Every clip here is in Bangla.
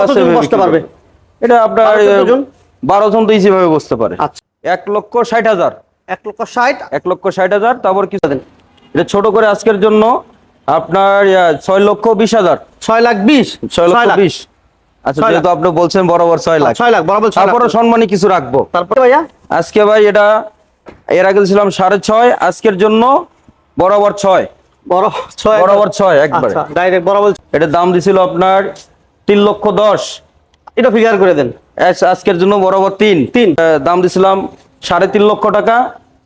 বাসে কতজন বসতে পারবে? এটা আপনার বারো জন? তো ইজি ভাবে বসতে পারে। আচ্ছা। এক লক্ষ ষাট হাজার। এক লক্ষ ষাট? এক লক্ষ ষাট হাজার তারপর কিছু এটা ছোট করে আজকের জন্য আপনার ছয় লক্ষ বিশ হাজার। ছয় লাখ বিশ? ছয় লক্ষ বিশ। আচ্ছা যেহেতু আপনি বলছেন বরাবর ছয় লাখ। ছয় লাখ বরাবর তারপরে সম্মানী কিছু রাখব। তারপরে ভাইয়া? আজকে ভাই এটা এর আগে ছিলাম সাড়ে ছয় আজকের জন্য বরাবর ছয়। ছয়। বরাবর ছয় একবারে। আচ্ছা ডাইরেক্ট বরাবর এটার দাম দিছিল আপনার তিন লক্ষ দশ। এটা ফিগার করে দেন। আজকের জন্য বরাবর তিন। তিন। দাম দিছিলাম সাড়ে তিন লক্ষ টাকা।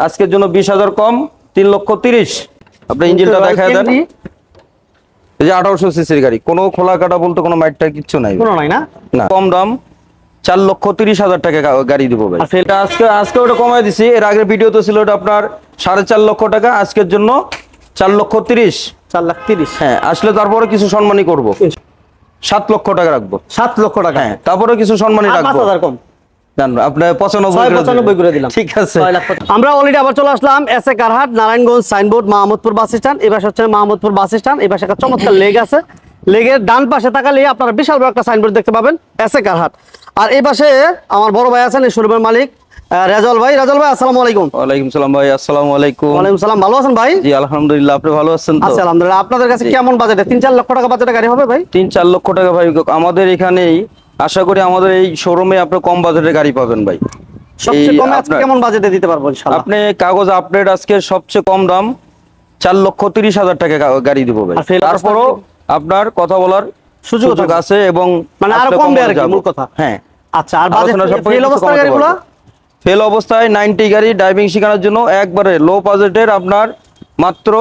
আজকের জন্য বিশ হাজার কম তিন লক্ষ তিরিশ। আপনি ইঞ্জিনটা দেখা দেন। এই যে আঠারোশো সিসির গাড়ি কোনো খোলা কাটা বলতে কোনো মাইটটা কিচ্ছু নাই। না? কম দাম চার লক্ষ তিরিশ হাজার টাকা গাড়ি দিব ভাই। আর আজকে আজকে ওটা কমাই দিছি। এর আগের ভিডিওতে ছিল ওটা আপনার সাড়ে চার লক্ষ টাকা আজকের জন্য চার লক্ষ তিরিশ। চার লাখ তিরিশ। হ্যাঁ আসলে তারপরে কিছু সম্মানই করব। সাত লক্ষ টাকা রাখব। সাত লক্ষ টাকা। হ্যাঁ তারপরে কিছু পাঁচ রাখব কম। ঠিক আছে। আমরা অলরেডি আবার চলে আসলাম S A Carhat Narayanganj signboard Mahmudpur bus stand পাশে হচ্ছে মাহমুদপুর বাস স্ট্যান্ড এই পাশে একটা চমৎকার লেগ আছে। লেগের ডান পাশে তাকালে আপনারা বিশাল বড় একটা সাইনবোর্ড দেখতে পাবেন এস এ কারহাট আর এই পাশে আমার বড় ভাই আছেন এই শোরুমের মালিক। রেজল ভাই রেজল ভাই আসসালামু আলাইকুম। ওয়ালাইকুম সালাম ভাই আসসালামু আলাইকুম। ওয়ালাইকুম সালাম ভালো আছেন ভাই? জি আলহামদুলিল্লাহ আপনি ভালো আছেন তো? আচ্ছা আলহামদুলিল্লাহ। আপনাদের কাছে কেমন বাজেটে তিন চার লক্ষ টাকা বাজেটে গাড়ি হবে ভাই? তিন চার লক্ষ টাকা ভাই আমাদের এখানেই আশা করি আমাদের এই শোরুমে আপনি কম বাজেটের গাড়ি পাবেন ভাই। সবচেয়ে কমে আজকে কেমন বাজেটে দিতে পারব ইনশাআল্লাহ? আপনি কাগজ আপডেট আজকে সবচেয়ে কম দাম চার লক্ষ তিরিশ হাজার টাকা গাড়ি দিব ভাই। আর তারপরও আপনার কথা বলার সুযোগ আছে। এবং মানে আরও কমানো আর কি, মূল কথা। হ্যাঁ। আচ্ছা আর বাজেট ফেল কমাতে গাড়িগুলো। ফেল অবস্থায় নাইনটি গাড়ি ড্রাইভিং শেখানোর জন্য একবারে লো বাজেটের আপনার মাত্র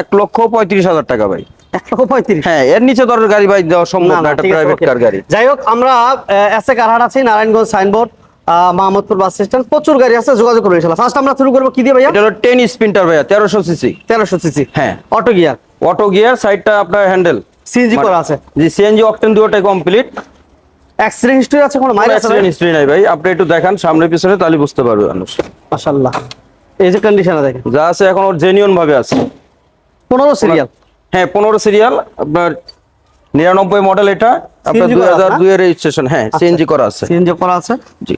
এক লক্ষ পঁয়ত্রিশ হাজার টাকা ভাই। এক লক্ষ পঁয়ত্রিশ? হ্যাঁ এর নিচে গাড়ি ভাই দেওয়া সম্ভব না, না না, একটা প্রাইভেট কার গাড়ি। যাই হোক আমরা এস এ কারহাট আছি Narayanganj signboard Mahmudpur bus stand প্রচুর গাড়ি আছে যোগাযোগ করব ইনশাল্লাহ ফার্স্ট আমরা শুরু করব কি দিয়ে ভাইয়া? এটা হলো টেন স্পিন্টার ভাইয়া তেরোশো সিসি তেরোশো সিসি হ্যাঁ। অটো গিয়ার অটো গিয়ার সাইডটা আপনার হ্যান্ডেল সিএনজি করা আছে। জি সিএনজি অকটেন দুটোটাই কমপ্লিট অ্যাক্সিডেন্ট হিস্ট্রি আছে কোনো অ্যাক্সিডেন্ট হিস্ট্রি নাই ভাই। আপনি একটু দেখান সামনে পিছনে তাহলে বুঝতে পারবে মানুষ। মাশাআল্লাহ। এই যে কন্ডিশনে দেখেন। যা আছে এখন ওর জেনিয়ন ভাবে আছে। পনেরো সিরিয়াল হ্যাঁ পনেরো সিরিয়াল আপনার নিরানব্বই মডেল এটা। আপনার CNG দুই করা আছে হাজার না? দুই এর রেজিস্ট্রেশন হ্যাঁ সিএনজি করা আছে। সিএনজি করা আছে।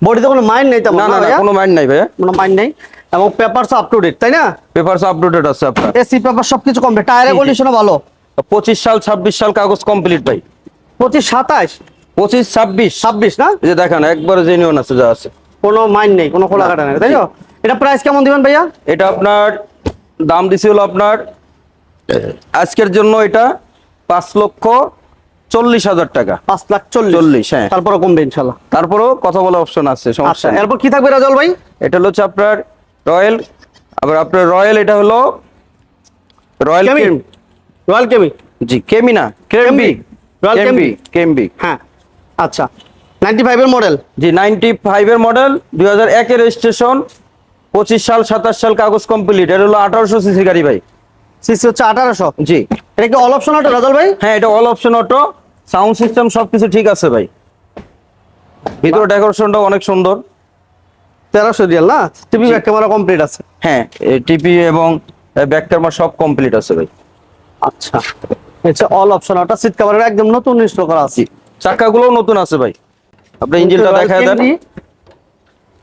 বডিতে কোনো মাইন্ড নেই তেমন না না? কোনো মাইন্ড নাই ভাইয়া। কোনো মাইন্ড নেই। এবং পেপারস আপ টু ডেট তাই না? পেপারস আপডেটেড আছে আপনার। এসি পেপার সবকিছু কমপ্লিট টায়ারের। কন্ডিশনও ভালো। পঁচিশ সাল ছাব্বিশ সাল কাগজ কমপ্লিট ভাই। পঁচিশ সাতাশ? পঁচিশ ছাব্বিশ। ছাব্বিশ না? যে দেখেন একবারে জেনিয়ন আছে যা আছে। কোনো মাইন্ড নেই কোনো খোলা কাটা নেই তাই তো? এটা প্রাইস কেমন দিবেন ভাইয়া? এটা আপনার দাম দিছে হলো আপনার আজকের জন্য এটা পাঁচ লক্ষ চল্লিশ হাজার টাকা। পাঁচ লাখ চল্লিশ। হ্যাঁ। তারপরে কমবে ইনশাল্লাহ। তারপরেও কথা বলার অপশন আছে আচ্ছা সমস্যা এরপর কি থাকবে রাজল ভাই? এটা হলো হচ্ছে আপনার রয়্যাল আবার আপনার রয়্যাল এটা হলো রয়্যাল রয়্যাল কেমি? জি কেমি না কেমবি Royal কেমবি কেমবি হ্যাঁ। আচ্ছা নাইনটি ফাইভের মডেল জি নাইনটি ফাইভের মডেল দুই হাজার একের রেজিস্ট্রেশন পঁচিশ সাল সাতাশ সাল কাগজ কমপ্লিট এটা হলো আঠারোশো সিসি গাড়ি ভাই। সিসি হচ্ছে আঠারোশো? জি। এটা কি অল অপশন অটো রাজল ভাই? হ্যাঁ এটা all option auto sound system সবকিছু ঠিক আছে ভাই। ভিতরে ডেকোরেশনটা অনেক সুন্দর। তেরোশো রিয়াল না? টিভি ব্যাক ক্যামেরা কমপ্লিট আছে। হ্যাঁ টিপি এবং ব্যাক ক্যামেরা সব কমপ্লিট আছে ভাই। আচ্ছা। হচ্ছে অল অপশন অটো সিট কভারের একদম নতুন ইনস্টল করা আছে। চাকাগুলোও নতুন আছে ভাই। আপনি ইঞ্জিনটা দেখায় দেন।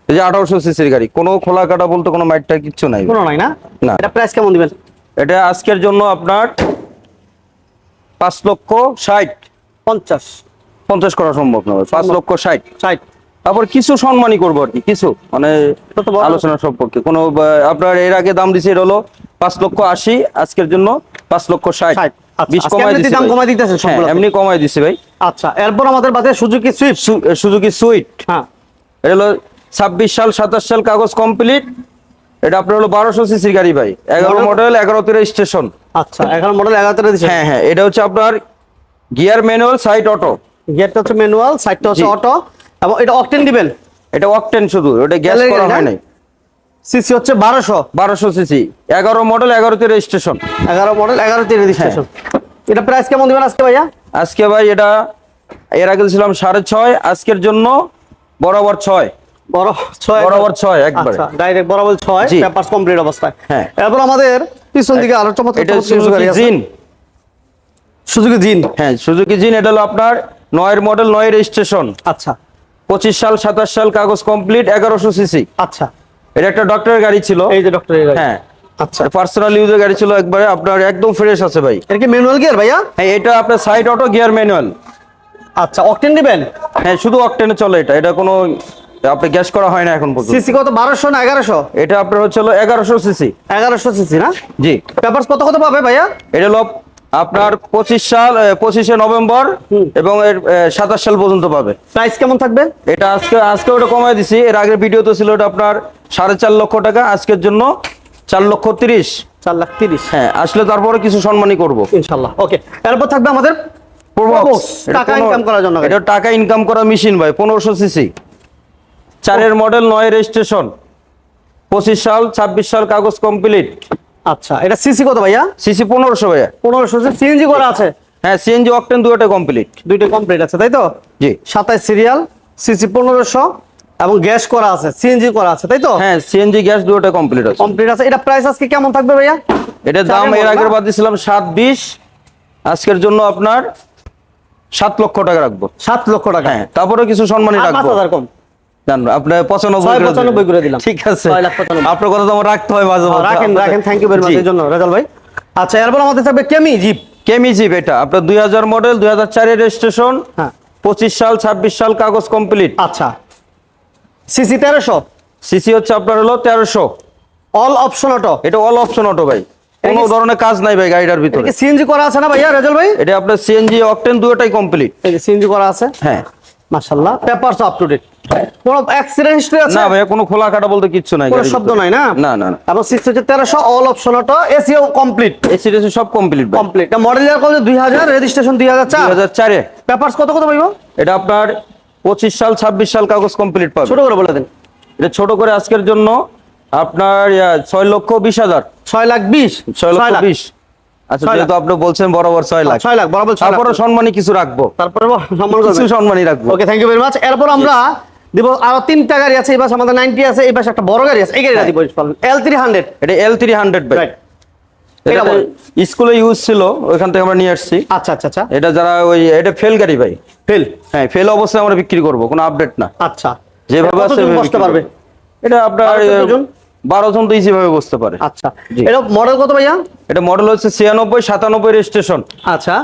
এই যে আঠারোশো সিসির গাড়ি কোনো খোলা কাটা বলতে কোনো মাইটটা কিচ্ছু নাই কোনো নাই না? না। এটা প্রাইস কেমন দিবেন? এটা আজকের জন্য আপনার পাঁচ লক্ষ ষাট। পঞ্চাশ। পঞ্চাশ করা সম্ভব নয় পাঁচ লক্ষ ষাট। ষাট। তারপর কিছু সম্মানই করব আর কি কিছু। মানে। আলোচনা সম্পর্কে। কোনো আপনার এর আগে দাম দিছে এটা হলো পাঁচ লক্ষ আশি আজকের জন্য পাঁচ লক্ষ ষাট। 60 আচ্ছা, দিছে দাম। কমায় দিতেছে হ্যাঁ। এমনি কমাই দিছে ভাই। আচ্ছা এরপর আমাদের বাজারে সুজুকি সুইফট। Suzuki sweet. হ্যাঁ। এটা হলো সাল সাতাশ সাল কাগজ কমপ্লিট। এটা আপনার হলো বারোশো সিসির গাড়ি ভাই। এগারো Model? মডেল এগারোতে রেজিস্ট্রেশন আচ্ছা মডেল হ্যাঁ হ্যাঁ এটা হচ্ছে আপনার গিয়ার ম্যানুয়াল সাইড অটো। গিয়ারটা হচ্ছে ম্যানুয়াল সাইডটা হচ্ছে অটো। এবং এটা অকটেন দিবেন এটা অকটেন শুধু এটা গ্যাস করা হয় নাই। সিসি হচ্ছে বারোশো। বারোশো সিসি। এগারো মডেল এগারোতে রেজিস্ট্রেশন এগারো মডেল এগারোতে রেজিস্ট্রেশন হ্যাঁ। এটা প্রাইস কেমন দিবেন আজকে ভাইয়া? আজকে ভাই এটা এর আগে ছিলাম সাড়ে ছয় আজকের জন্য বরাবর ছয়। বরাবর ছয় একবারে। আচ্ছা ডাইরেক্ট বরাবর ছয় জি। পেপারস কমপ্লিট অবস্থায়। হ্যাঁ। এরপর আমাদের পিছন দিকে আরও চমৎকার এটা জিন সুজুকি জিন হ্যাঁ সুজুকি জিন এটা হলো আপনার নয়ের মডেল নয়ের রেজিস্ট্রেশন আচ্ছা। পঁচিশ সাল সাতাশ সাল কাগজ কমপ্লিট এগারোশো সিসি আচ্ছা। এটা একটা ডক্টরের গাড়ি ছিল। এই যে ডক্টর হ্যাঁ। আচ্ছা। পার্সোনাল ইউজের গাড়ি ছিল একবারে আপনার একদম ফ্রেশ আছে ভাই। এটা কি ম্যানুয়াল গিয়ার ভাইয়া? হ্যাঁ এটা আপনার সাইড অটো গিয়ার ম্যানুয়াল আচ্ছা অকটেন দিবেন? হ্যাঁ শুধু অকটেনে চলে এটা। এটা কোনো আপনি গ্যাস করা হয় না এখন পর্যন্ত। সিসি কত? বারোশো না এগারোশো? এটা আপনার হচ্ছে এগারোশো সিসি এগারোশো সিসি না? জি। পেপার কত কত পাবে ভাইয়া? এটা হলো আপনার পঁচিশ সাল পঁচিশে নভেম্বর এবং এর সাতাশ সাল পর্যন্ত পাবে। প্রাইস কেমন থাকবে? এটা আজকে আজকে ওটা কমাই দিছি। এর আগের ভিডিওতে ছিল এটা আপনার সাড়ে চার লক্ষ টাকা। আজকের জন্য চার লক্ষ তিরিশ। চার লাখ তিরিশ। হ্যাঁ আসলে তারপরে কিছু সম্মানই করব। ইনশাল্লাহ। ওকে এরপর থাকবে আমাদের টাকা ইনকাম করার জন্য। এটা টাকা ইনকাম করা মেশিন ভাই পনেরোশো সিসি চারের মডেল নয় রেজিস্ট্রেশন পঁচিশ সাল ছাব্বিশ সাল কাগজ কমপ্লিট আচ্ছা এটা সিসি কত ভাইয়া? সিসি পনেরোশো ভাইয়া। পনেরোশো সিএনজি করা আছে? হ্যাঁ সিএনজি অকটেন দুটো কমপ্লিট দুইটা কমপ্লিট আছে তাই তো? জি। সাতাইশ সিরিয়াল সিসি পনেরোশো এবং গ্যাস করা আছে সিএনজি করা আছে তাই তো? হ্যাঁ সিএনজি গ্যাস দুটো কমপ্লিট আছে। কমপ্লিট আছে। এটা প্রাইস আজকে কেমন থাকবে ভাইয়া? এটার দাম এর আগের? বাদ দিয়েছিলাম সাত বিশ আজকের জন্য আপনার সাত লক্ষ টাকা রাখব। সাত লক্ষ টাকা। হ্যাঁ তারপরে কিছু পাঁচ রাখব কম। আপনার পঁচানব্বই করে দিলাম। ঠিক আছে। আপনার কথা তো আমার রাখতে হয় মাঝে মাঝে রাখেন রাখেন। থ্যাংক ইউ ভেরি মাচ এর জন্য রেজাল ভাই। আচ্ছা এরপর আমাদের থাকবে কেমি জিপ কেমি জিপ এটা। আপনার দুই হাজার মডেল দুই হাজার চারের রেজিস্ট্রেশন হ্যাঁ। পঁচিশ সাল ছাব্বিশ সাল কাগজ কমপ্লিট আচ্ছা। সিসি তেরোশো। সিসি হচ্ছে আপনার হলো তেরোশো। অল অপশন অটো এটা অল অপশন অটো ভাই। কোনো ধরনের কাজ নাই ভাই গাড়িটার ভিতরে। সিএনজি করা আছে না ভাইয়া রেজাল ভাই? এটা আপনার সিএনজি অকটেন দুটোটাই কমপ্লিট সিএনজি করা আছে? হ্যাঁ। মাশাআল্লাহ পেপারস আপ টু ডেট কোনো অ্যাক্সিডেন্ট হিস্ট্রি আছে? না ভাইয়া কোনো খোলা কাটা বলতে কিচ্ছু নাই কোনো শব্দ নাই না? না না এবং সিক্স হচ্ছে তেরোশো অল অপশন অটো এসিও কমপ্লিট এসি টেসি সব কমপ্লিট ভাই। কমপ্লিট মডেল ইয়ার কত দুই হাজার রেজিস্ট্রেশন দুই হাজার দুই চার হাজার চারে। পেপারস কত কত পাইব এটা আপনার পঁচিশ সাল ছাব্বিশ সাল কাগজ কমপ্লিট পাবে। ছোট করে বলে দেন। এটা ছোট করে আজকের জন্য আপনার ছয় লক্ষ বিশ হাজার। ছয় লাখ বিশ? ছয় লক্ষ বিশ। আচ্ছা যেহেতু আপনি বলছেন বরাবর ছয় লাখ। ছয় লাখ বরাবর ছয় লাখ। তারপরে সম্মানী কিছু রাখব। তারপরে কিছু সম্মানী রাখব। Okay thank you very much এরপর আমরা দিব আরও তিনটা গাড়ি আছে এই পাশে আমাদের নাইনটি আছে এই পাশে একটা বড় গাড়ি আছে এই গাড়িটা দিব এল থ্রি হান্ড্রেড এটা এল থ্রি হান্ড্রেড ভাই রাইট এটা এটা বল। স্কুলে ইউজ ছিল ওইখান থেকে আমরা নিয়ে আসছি। আচ্ছা আচ্ছা আচ্ছা। এটা যারা ওই এটা ফেল গাড়ি ভাই। ফেল? হ্যাঁ ফেল অবস্থায় আমরা বিক্রি করব কোনো আপডেট না। আচ্ছা। যেভাবে আছে বসতে পারবে? এটা আপনার বারো জন? তো ইজি ভাবে বসতে পারে। আচ্ছা। এটা মডেল কত ভাইয়া? এটা মডেল হচ্ছে ছিয়ানব্বই সাতানব্বই রেজিস্ট্রেশন আচ্ছা।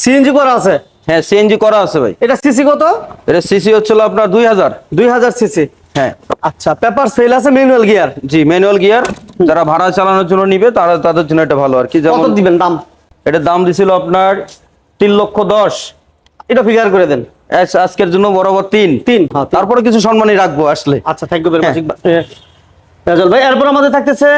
সিএনজি করা আছে? হ্যাঁ সিএনজি করা আছে ভাই। এটা সিসি কত? এটা সিসি হচ্ছিল আপনার দুই হাজার। দুই হাজার সিসি হ্যাঁ। আচ্ছা পেপার সেল আছে ম্যানুয়াল গিয়ার? জি ম্যানুয়াল গিয়ার। যারা ভাড়া চালানোর জন্য নিবে তারা তাদের জন্য এটা ভালো আর কি। কত যেমন দিবেন দাম? এটার দাম দিছিল আপনার তিন লক্ষ দশ। এটা ফিগার করে দেন। আজকের জন্য বরাবর তিন। তিন হ্যাঁ, তারপরে কিছু সম্মানই রাখব আসলে। আচ্ছা thank you very much. Rajal ভাই এরপর আমাদের থাকতেছে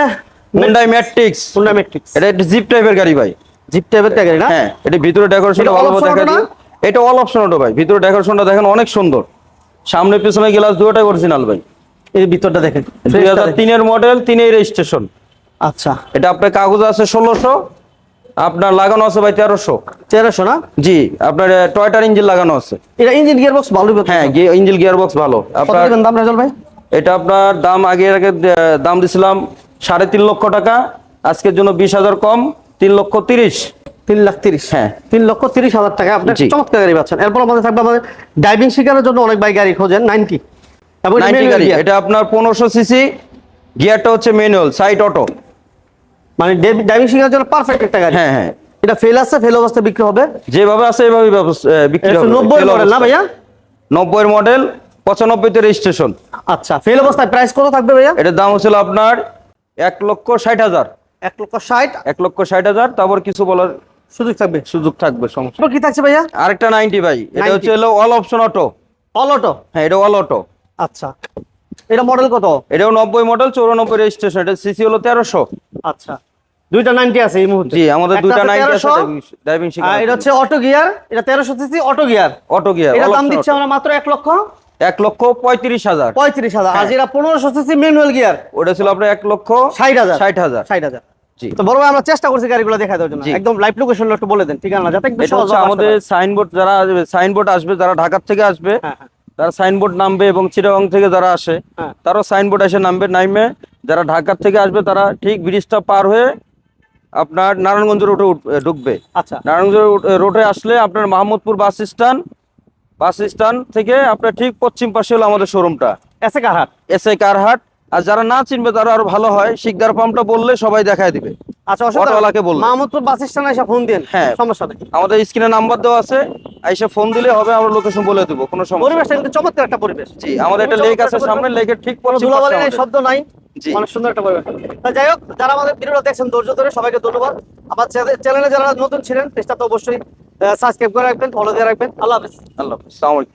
হুন্ডাই ম্যাট্রিক্স হুন্ডা ম্যাট্রিক্স এটা একটু জিপ টাইপের গাড়ি ভাই। জিপ টাইপের গাড়ি না? হ্যাঁ এটা ভিতরে ডেকোরেশনটা এটা ভালো দেখা যায়। এটা অল অপশন অটো ভাই। ভিতরে ডেকোরেশনটা দেখেন অনেক সুন্দর। সামনে পিছনে গ্লাস দুটোটাই অরিজিনাল ভাই। এই ভিতরটা দেখেন দুই হাজার তিনের মডেল তিনের রেজিস্ট্রেশন আচ্ছা। এটা আপনার কাগজ আছে ষোলোশো আপনার লাগানো আছে ভাই তেরোশো। তেরোশো না? জি আপনার টয়টার ইঞ্জিন লাগানো আছে। এটা ইঞ্জিন গিয়ার বক্স ভালো হ্যাঁ ইঞ্জিন গিয়ার বক্স ভালো। আপনার দাম রাজল ভাই? এটা আপনার দাম আগে আগে দাম দিছিলাম সাড়ে তিন লক্ষ টাকা আজকের জন্য বিশ হাজার কম তিন লক্ষ তিরিশ। তিন লাখ তিরিশ। হ্যাঁ। তিন লক্ষ তিরিশ হাজার টাকা। আপনি। চমৎকার গাড়ি পাচ্ছেন। এরপর আমাদের থাকবে আমাদের ড্রাইভিং শেখানোর জন্য অনেক ভাই গাড়ি খোঁজেন নাইনটি এবং এটা 90 manual গাড়ি। এটা আপনার পনেরোশো সিসি গিয়ারটা হচ্ছে ম্যানুয়াল সাইড অটো মানে ড্রাইভিং শেখানোর জন্য পারফেক্ট একটা গাড়ি। হ্যাঁ হ্যাঁ। এটা ফেল আছে ফেল অবস্থায় বিক্রি হবে। যেভাবে আছে ব্যবস- বিক্রি হবে। নব্বই মডেল না ভাইয়া? নব্বই মডেল পঁচানব্বইতে রেজিস্ট্রেশন আচ্ছা ফেল অবস্থায় প্রাইস কত থাকবে ভাইয়া? এটার দাম হচ্ছিল আপনার এক লক্ষ ষাট হাজার। এক লক্ষ ষাট। এক লক্ষ ষাট হাজার তারপর কিছু বলার সুযোগ থাকবে? সুযোগ থাকবে সমস্যা কি থাকছে ভাইয়া? আরেকটা নাইনটি ভাই এটা হচ্ছে হলো all option auto all auto হ্যাঁ এটা অল অটো আচ্ছা। এটা মডেল কত? এটাও নব্বই মডেল চৌরানব্বই রেজিস্ট্রেশন এটা সিসি হলো তেরোশো। আচ্ছা। দুইটা 90 আছে এই মুহূর্তে। জি আমাদের দুইটা 90 আছে ড্রাইভিং শিখা আর এটা হচ্ছে অটো গিয়ার এটা 1300 CC auto gear auto gear এটা দাম দিচ্ছে আমরা মাত্র 1 লক্ষ? এক লক্ষ 35000 35000 আর হ্যাঁ। যেটা 1500 সিসি ম্যানুয়াল গিয়ার ওটা ছিল আপনার এক লক্ষ 60000 60000 হাজার। তো বড় আমরা চেষ্টা করছি গাড়িগুলো দেখা দেওয়ার জন্য। একদম লাইভ লোকেশন একটু বলে দেন ঠিকানা যাতে একটু এটা সহজ হচ্ছে আমাদের সাইনবোর্ড যারা সাইনবোর্ড আসবে যারা ঢাকার থেকে আসবে হ্যাঁ, হ্যাঁ। তারা সাইনবোর্ড নামবে এবং চিটাগং থেকে যারা আসে হ্যাঁ। সাইনবোর্ড এসে নামবে। নামবে যারা ঢাকার থেকে আসবে তারা ঠিক ব্রিজটা পার হয়ে আপনার নারায়ণগঞ্জ রোডে ঢুকবে। আচ্ছা। নারায়ণগঞ্জ রোডে আসলে আপনার Mahmudpur bus stand bus stand থেকে আপনার ঠিক পশ্চিম পাশে হলো আমাদের শোরুমটা এসে কারহাট। এস কারহাট আর যারা না চিনবে তারা আরও ভালো হয়। শিকদার পাম্পটা বললে সবাই দেখায় দিবে। আচ্ছা অসুবিধা অটোওয়ালাকে বলব। মাহমুদপুর বাস স্ট্যান্ডে এসে ফোন দিন হ্যাঁ। সমস্যা নেই। আমাদের স্ক্রিনে নাম্বার দেওয়া আছে। এসে ফোন দিলে হবে আমরা লোকেশন বলে দেবো কোনো সমস্যা পরিবেশটা কিন্তু চমৎকার একটা পরিবেশ। জি আমাদের একটা লেক আছে সামনে লেকের ঠিক। শব্দ নাই। অনেক সুন্দর একটা পরিবেশ। তা যাই হোক যারা আমাদের ভিডিওটা দেখছেন ধৈর্য ধরে সবাইকে ধন্যবাদ। আমার চ্যানেলে যারা নতুন ছিলেন পেজটা তো অবশ্যই সাবস্ক্রাইব করে রাখবেন ফলো দিয়ে রাখবেন। আল্লাহ হাফেজ। আল্লাহ হাফেজ। আসসালামু আলাইকুম।